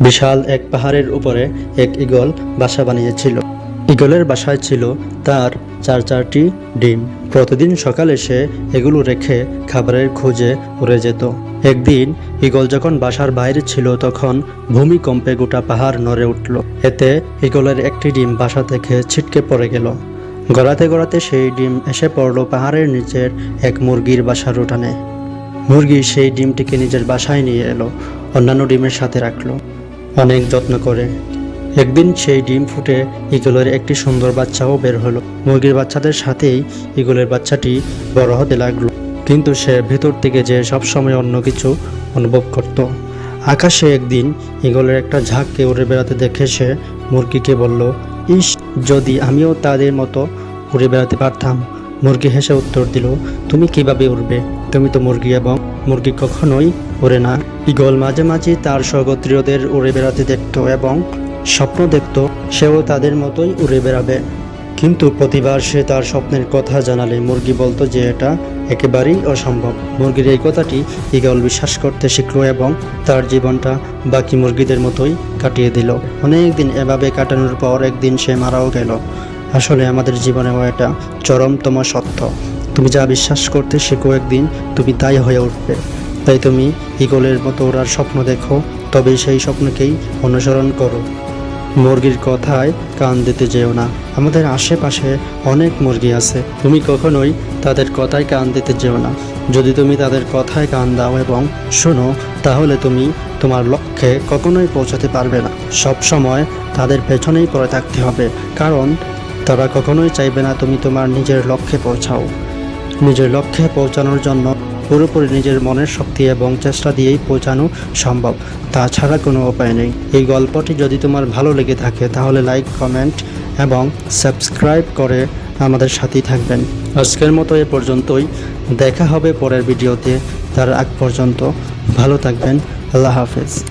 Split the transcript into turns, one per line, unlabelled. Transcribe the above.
বিশাল এক পাহাড়ের উপরে এক ঈগল বাসা বানিয়েছিল। ঈগলের বাসায় ছিল তার চার চারটি ডিম। প্রতিদিন সকালে সে এগুলো রেখে খাবারের খোঁজে উড়ে যেত। একদিন ঈগল যখন বাসার বাইরে ছিল তখন ভূমিকম্পে গোটা পাহাড় নড়ে উঠল। এতে ঈগলের একটি ডিম বাসা থেকে ছিটকে পড়ে গেল। গড়াতে গড়াতে সেই ডিম এসে পড়ল পাহাড়ের নিচের এক মুরগির বাসার উঠানে। মুরগি সেই ডিমটিকে নিজের বাসায় নিয়ে এলো, অন্যান্য ডিমের সাথে রাখল। অনেক যত্ন করে। একদিন সেই ডিম ফুটে ইগলের একটি সুন্দর বাচ্চাও বের হলো। মুরগির বাচ্চাদের সাথেই ইগলের বাচ্চাটি বড় হতে লাগল। কিন্তু সে ভেতর থেকে যে সবসময় অন্য কিছু অনুভব করত। আকাশে একদিন ইগলের একটা ঝাঁককে উড়ে বেড়াতে দেখে সে মুরগিকে বলল, ইস, যদি আমিও তাদের মতো উড়ে বেড়াতে পারতাম। মুরগি হেসে উত্তর দিল, তুমি কীভাবে উড়বে? তুমি মুরগি এবং মুরগি কখনোই ওড়ে না। ইগল মাঝে মাঝে তার স্বগোত্রীয়দের উড়ে বেড়াতে দেখতো এবং স্বপ্ন দেখতো সেও তাদের মতোই উড়ে বেড়াবে। কিন্তু প্রতিবার সে তার স্বপ্নের কথা জানালে মুরগি বলতো যে এটা একেবারেই অসম্ভব। মুরগির এই কথাটি ইগল বিশ্বাস করতে শিখল এবং তার জীবনটা বাকি মুরগিদের মতোই কাটিয়ে দিল। অনেক দিন এভাবে কাটানোর পর একদিন সে মারাও গেল। আসলে আমাদের জীবনেও এটা চরমতম সত্য। তুমি যা বিশ্বাস করতে শেখো একদিন, তুমি তাই হয়ে উঠবে। তাই তুমি ইগলের মতো ওরার স্বপ্ন দেখো, তবে সেই স্বপ্নকেই অনুসরণ করো। মুরগির কথায় কান দিতে যেও না। আমাদের আশেপাশে অনেক মুরগি আছে। তুমি কখনোই তাদের কথায় কান দিতে যেও না। যদি তুমি তাদের কথায় কান দাও এবং শোনো, তাহলে তুমি তোমার লক্ষ্যে কখনোই পৌঁছাতে পারবে না। সব সময় তাদের পেছনেই পড়ে থাকতে হবে, কারণ তারা কখনোই চাইবে না তুমি তোমার নিজের লক্ষ্যে পৌঁছাও। নিজের লক্ষ্যে পৌঁছানোর জন্য পুরোপুরি নিজের মনের শক্তি এবং চেষ্টা দিয়েই পৌঁছানো সম্ভব। তাছাড়া কোনো উপায় নেই। এই গল্পটি যদি তোমার ভালো লেগে থাকে, তাহলে লাইক, কমেন্ট এবং সাবস্ক্রাইব করে আমাদের সাথেই থাকবেন। আজকের মতো এ পর্যন্তই। দেখা হবে পরের ভিডিওতে। তার আগ পর্যন্ত ভালো থাকবেন। আল্লাহ হাফেজ।